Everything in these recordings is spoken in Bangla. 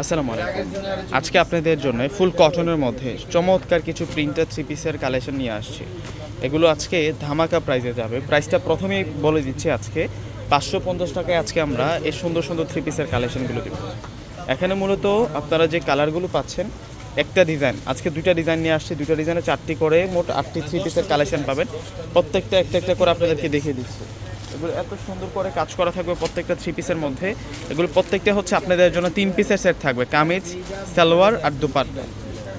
আসসালামু আলাইকুম। আজকে আপনাদের জন্য ফুল কটনের মধ্যে চমৎকার কিছু প্রিন্টার থ্রি পিসের কালেকশন নিয়ে আসছি। এগুলো আজকে ধামাকা প্রাইসে যাবে। প্রাইসটা প্রথমেই বলে দিচ্ছি আজকে। পাঁচশো পঞ্চাশ টাকায় আজকে আমরা এই সুন্দর সুন্দর থ্রি পিসের কালেকশনগুলো দেব। এখানে মূলত আপনারা যে কালারগুলো পাচ্ছেন, একটা ডিজাইন। আজকে দুইটা ডিজাইন নিয়ে আসছি। দুইটা ডিজাইনে চারটি করে মোট আটটি থ্রি পিসের কালেকশন পাবেন। প্রত্যেকটা একটা একটা করে আপনাদেরকে দেখিয়ে দিচ্ছি। এগুলো এত সুন্দর করে কাজ করা থাকবে প্রত্যেকটা থ্রি পিসের মধ্যে। এগুলো প্রত্যেকটা হচ্ছে আপনাদের জন্য তিন পিসের সেট থাকবে, কামিজ, সালোয়ার আর দুপাট্টা।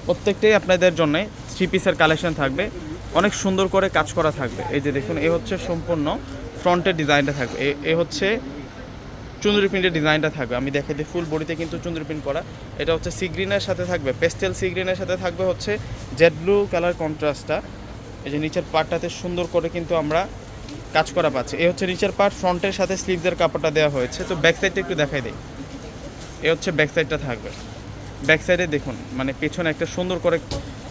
প্রত্যেকটাই আপনাদের জন্য থ্রি পিসের কালেকশন থাকবে। অনেক সুন্দর করে কাজ করা থাকবে। এই যে দেখুন, এ হচ্ছে সম্পূর্ণ ফ্রন্টের ডিজাইনটা থাকবে। এ- হচ্ছে চুন্দরি প্রিন্টের ডিজাইনটা থাকবে। আমি দেখে দিই ফুল বডিতে কিন্তু চুন্দরি প্রিন্ট করা। এটা হচ্ছে সি গ্রিনের সাথে থাকবে পেস্টেল সি গ্রিনের সাথে থাকবে হচ্ছে জেড ব্লু কালার কন্ট্রাস্টটা এই যে নিচের পার্টটাতে সুন্দর করে কিন্তু আমরা কাজ করা পাচ্ছি। এই হচ্ছে নিচের পার্ট ফ্রন্টের সাথে স্লিভসের কাপড়টা দেওয়া হয়েছে। তো ব্যাক সাইডটা একটু দেখাই দিই। এ হচ্ছে ব্যাক সাইডটা থাকবে। ব্যাক সাইডে দেখুন মানে পেছনে একটা সুন্দর করে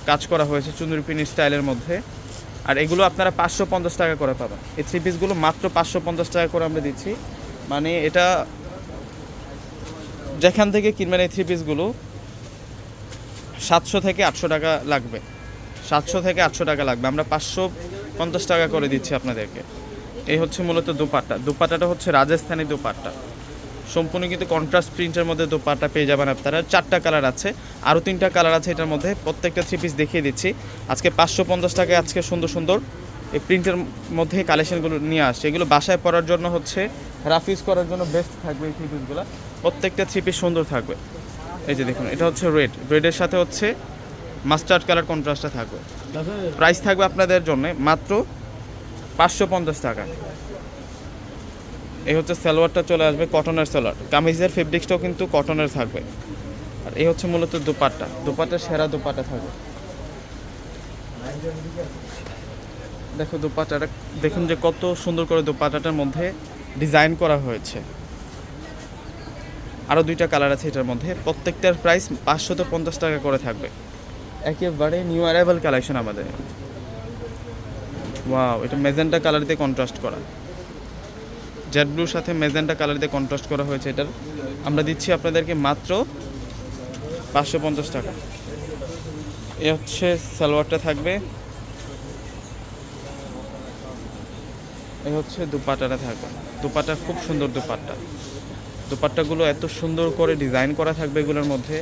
কাজ করা হয়েছে চুন্দরি প্রিন্ট স্টাইলের মধ্যে। আর এগুলো আপনারা পাঁচশো পঞ্চাশ টাকা করে পাবেন। এই থ্রি পিসগুলো মাত্র পাঁচশো পঞ্চাশ টাকা করে আমরা দিচ্ছি। মানে এটা যেখান থেকে কিনবেন এই থ্রি পিসগুলো সাতশো থেকে আটশো টাকা লাগবে। সাতশো থেকে আটশো টাকা লাগবে। আমরা পাঁচশো পঞ্চাশ টাকা করে দিচ্ছি আপনাদেরকে। এই হচ্ছে মূলত দুপাট্টা। দুপাট্টাটা হচ্ছে রাজস্থানি দুপাট্টা। সম্পূর্ণ কিন্তু কন্ট্রাস্ট প্রিন্টের মধ্যে দুপাট্টা পেয়ে যাবেন আপনারা। চারটা কালার আছে। আরও তিনটা কালার আছে এটার মধ্যে। প্রত্যেকটা থ্রি পিস দেখিয়ে দিচ্ছি। আজকে পাঁচশো পঞ্চাশ টাকায় আজকে সুন্দর সুন্দর এই প্রিন্টের মধ্যে কালেকশনগুলো নিয়ে আসছে। এগুলো বাসায় পরার জন্য হচ্ছে রাফ ইউজ করার জন্য বেস্ট থাকবে এই থ্রি পিসগুলো প্রত্যেকটা থ্রি পিস সুন্দর থাকবে। এই যে দেখুন এটা হচ্ছে রেড রেডের সাথে হচ্ছে মাস্টার্ড কালার কন্ট্রাস্টটা থাকবে। প্রাইস থাকবে আপনাদের জন্য মাত্র পাঁচশো পঞ্চাশ টাকা। এই হচ্ছে সালোয়ারটা চলে আসবে, কটনের সালোয়ার। কামিজের ফেব্রিক্সটাও কিন্তু কটনের থাকবে। আর এই হচ্ছে মূলত দুপাট্টা দুপাট্টা, সেরা দুপাট্টা থাকবে। দেখো দুপাট্টাটা, দেখুন যে কত সুন্দর করে দুপাট্টাটার মধ্যে ডিজাইন করা হয়েছে। আরও দুইটা কালার আছে এটার মধ্যে। প্রত্যেকটার প্রাইস পাঁচশত পঞ্চাশ টাকা করে থাকবে। একেবারে নিউ অ্যারাইভাল কালেকশন আমাদের। ওয়াও এটা মেজেন্টা কালার দিয়ে কন্ট্রাস্ট করা। জেড ব্লুর সাথে মেজেন্টা কালার দিয়ে কন্ট্রাস্ট করা হয়েছে এটার। আমরা দিচ্ছি আপনাদেরকে মাত্র পাঁচশো পঞ্চাশ টাকা। এ হচ্ছে সালোয়ারটা থাকবে। এ হচ্ছে দুপাটাটা থাকবে। দুপাটা খুব সুন্দর দুপাট্টা। দুপাট্টাগুলো এত সুন্দর করে ডিজাইন করা থাকবে এগুলোর মধ্যে।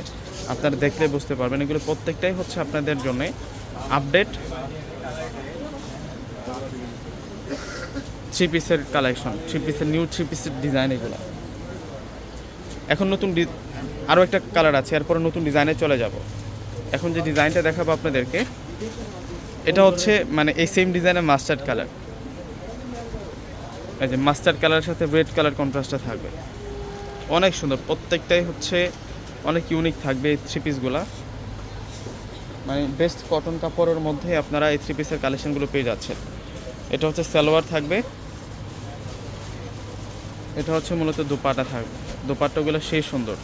আপনারা দেখলে বুঝতে পারবেন। এগুলো প্রত্যেকটাই হচ্ছে আপনাদের জন্য আপডেট থ্রি পিসের কালেকশন থ্রি পিসের নিউ থ্রি পিসের ডিজাইন এগুলো। এখন নতুন আরও একটা কালার আছে, এরপরে নতুন ডিজাইনে চলে যাব। এখন যে ডিজাইনটা দেখাবো আপনাদেরকে, এটা হচ্ছে মানে এই সেম ডিজাইনের মাস্টার্ড কালার এই যে মাস্টার্ড কালারের সাথে রেড কালার কন্ট্রাস্টটা থাকবে। অনেক সুন্দর, প্রত্যেকটাই হচ্ছে অনেক ইউনিক থাকবে এই থ্রি পিসগুলা মানে বেস্ট কটন কাপড়ের মধ্যে আপনারা এই থ্রি পিসের কালেকশনগুলো পেয়ে যাচ্ছেন। এটা হচ্ছে সালোয়ার থাকবে। এটা হচ্ছে মূলত দুপাটা থাকবে। দুপাট্টাগুলো সেই সুন্দর।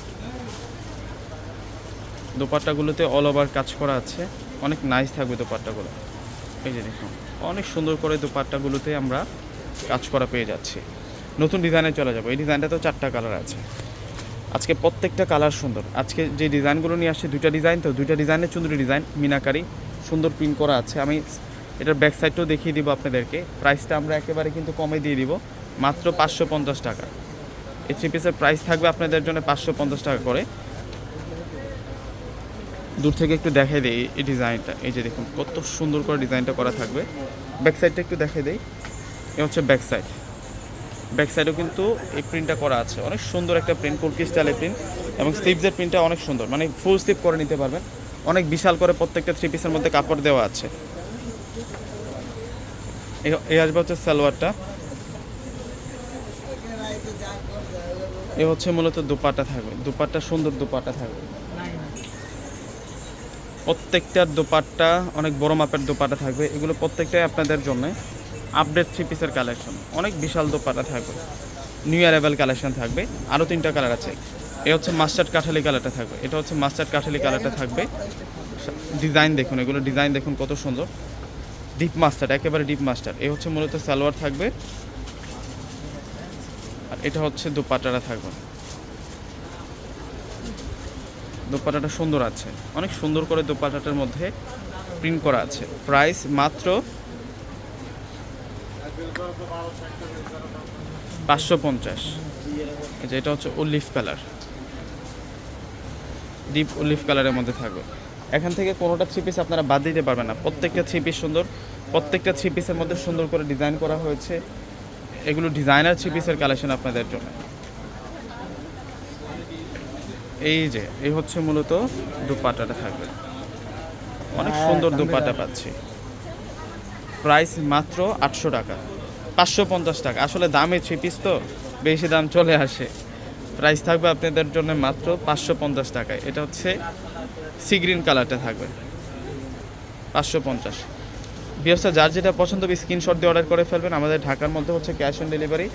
দুপাট্টাগুলোতে অল ওভার কাজ করা আছে। অনেক নাইস থাকবে দুপাট্টাগুলো। এই যে দেখুন, অনেক সুন্দর করে দুপাট্টাগুলোতে আমরা কাজ করা পেয়ে যাচ্ছি। নতুন ডিজাইনে চলে যাব। এই ডিজাইনটা তো চারটা কালার আছে। আজকে প্রত্যেকটা কালার সুন্দর। আজকে যে ডিজাইনগুলো নিয়ে আসছে, দুইটা ডিজাইন তো, দুইটা ডিজাইনের চুন্দরি ডিজাইন মিনাকারি, সুন্দর প্রিন্ট করা আছে। আমি এটার ব্যাক সাইডটাও দেখিয়ে দিব আপনাদেরকে। প্রাইসটা আমরা একেবারে কিন্তু কমে দিয়ে দিব, মাত্র পাঁচশো পঞ্চাশ টাকা। এই থ্রি পিসের প্রাইস থাকবে আপনাদের জন্য পাঁচশো পঞ্চাশ টাকা করে। দূর থেকে একটু দেখাই দেই এই ডিজাইনটা এই যে দেখুন, কত সুন্দর করে ডিজাইনটা করা থাকবে। ব্যাক সাইডটা একটু দেখাই দেই। এ হচ্ছে ব্যাক সাইড ব্যাক সাইডেও কিন্তু এই প্রিন্টটা করা আছে। অনেক সুন্দর একটা প্রিন্ট কুলকি স্টাইলের প্রিন্ট এবং স্লিভসের প্রিন্টটা অনেক সুন্দর। মানে ফুল স্লিভ করে নিতে পারবেন। অনেক বিশাল করে প্রত্যেকটা থ্রি পিসের মধ্যে কাপড় দেওয়া আছে। এ- আসবে হচ্ছে সালোয়ারটা। এ হচ্ছে মূলত দুপাটা থাকবে। দুপাট্টা, সুন্দর দুপাট্টা থাকবে। প্রত্যেকটার দোপাট্টা, অনেক বড় মাপের দোপাট্টা থাকবে। এগুলো প্রত্যেকটাই আপনাদের জন্য আপডেট থ্রি পিসের কালেকশন অনেক বিশাল দুপাটা থাকবে। নিউ অ্যারাইভাল কালেকশন থাকবে। আরও তিনটা কালার আছে। এ হচ্ছে মাস্টার্ড কাঠালি কালারটা থাকবে। এটা হচ্ছে মাস্টার্ড কাঠালি কালারটা থাকবে। ডিজাইন দেখুন, এগুলো ডিজাইন দেখুন কত সুন্দর। ডিপ মাস্টার একেবারে ডিপ মাস্টার এ হচ্ছে মূলত সালোয়ার থাকবে। আর এটা হচ্ছে দোপাট্টাটা থাকবে। দোপাটাটা সুন্দর আছে। অনেক সুন্দর করে দোপাটাটার মধ্যে প্রিন্ট করা আছে। প্রাইস মাত্র পাঁচশো পঞ্চাশ। যেটা হচ্ছে উলিফ কালার ডিপ উলিফ কালারের মধ্যে থাকবে। এখান থেকে কোনোটা থ্রি পিস আপনারা বাদ দিতে পারবেন না। প্রত্যেকটা থ্রি পিস সুন্দর। প্রত্যেকটা থ্রি পিসের মধ্যে সুন্দর করে ডিজাইন করা হয়েছে। এগুলো ডিজাইনার থ্রি পিসের কালেকশন আপনাদের জন্য। এই যে এই হচ্ছে মূলত দুপাটাটা থাকবে। অনেক সুন্দর দুপাটা পাচ্ছি। প্রাইস মাত্র আটশো টাকা। পাঁচশো পঞ্চাশ টাকা। আসলে দামে থ্রি পিস তো বেশি দাম চলে আসে। প্রাইস থাকবে আপনাদের জন্য মাত্র পাঁচশো পঞ্চাশ টাকায়। এটা হচ্ছে সি গ্রিন কালারটা থাকবে। পাঁচশো পঞ্চাশ। বিয়সা যার যেটা পছন্দ হবে স্ক্রিনশট দিয়ে অর্ডার করে ফেলবেন। আমাদের ঢাকার মধ্যে হচ্ছে ক্যাশ অন ডেলিভারি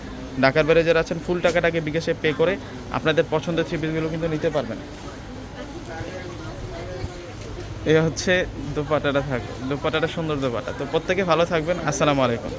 ঢাকার বাইরে যারা আছেন ফুল টাকাটাকে বিকাশে পে করে আপনাদের পছন্দের থ্রি পিসগুলো কিন্তু নিতে পারবেন। এ হচ্ছে দোপাটাটা থাকবে দোপাটাটা সুন্দর দোপাটা তো প্রত্যেকে ভালো থাকবেন। আসসালামু আলাইকুম।